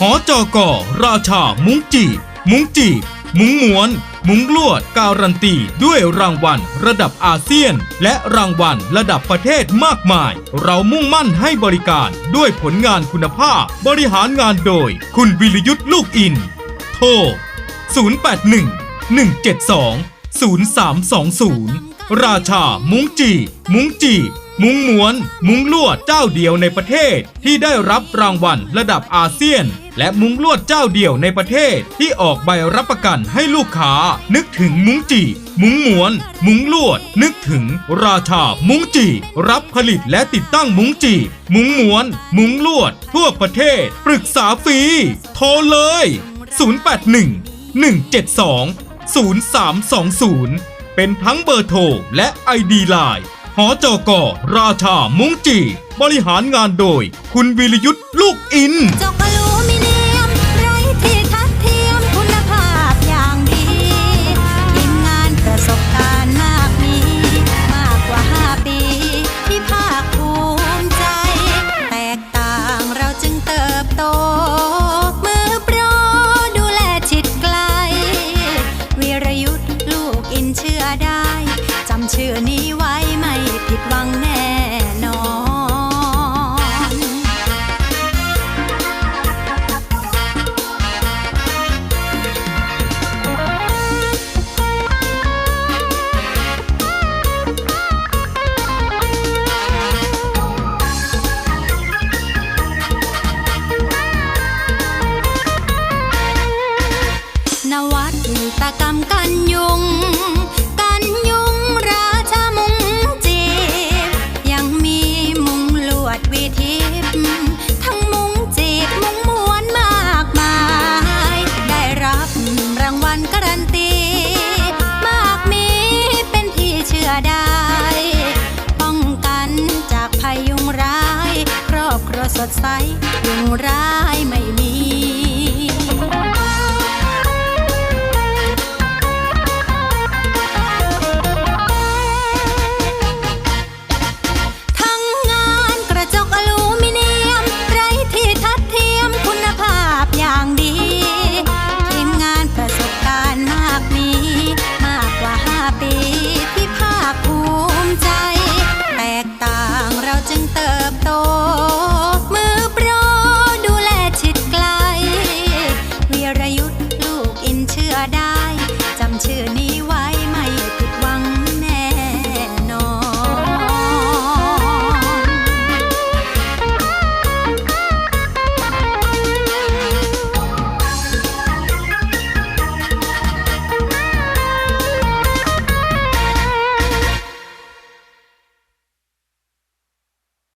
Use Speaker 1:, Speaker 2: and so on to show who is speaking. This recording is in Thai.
Speaker 1: หอจอกอราชา มุ้งจี มุ้งจี มุ้งม้วน มุ้งลวด การันตี ด้วยรางวัลระดับอาเซียน และรางวัลระดับประเทศมากมาย เรามุ่งมั่นให้บริการด้วยผลงานคุณภาพ บริหารงานโดย คุณวิรยุทธ์ลูกอิน โทร 081 172 0320 ราชา มุ้งจี มุ้งจี มุ้งมวน มุ้งลวดเจ้าเดียวในประเทศ ที่ได้รับรางวัลระดับอาเซียน และมุ้งลวดเจ้าเดียวในประเทศ ที่ออกใบรับประกันให้ลูกค้า นึกถึงมุ้งจี มุ้งมวน มุ้งลวด นึกถึง ราชามุ้งจี รับผลิตและติดตั้งมุ้งจี มุ้งมวน มุ้งลวด ทั่วประเทศ ปรึกษาฟรีโทรเลย 081 172 0320 เป็นทั้งเบอร์โทรและ ID ไลน์ หอจอกอราชามุ้งจี บริหารงานโดย คุณวิรยุทธ์ลูกอิน
Speaker 2: ไว้ไม่ผิดหวังแน่นอนนวัตกรรม สดใสยุงร้าย da.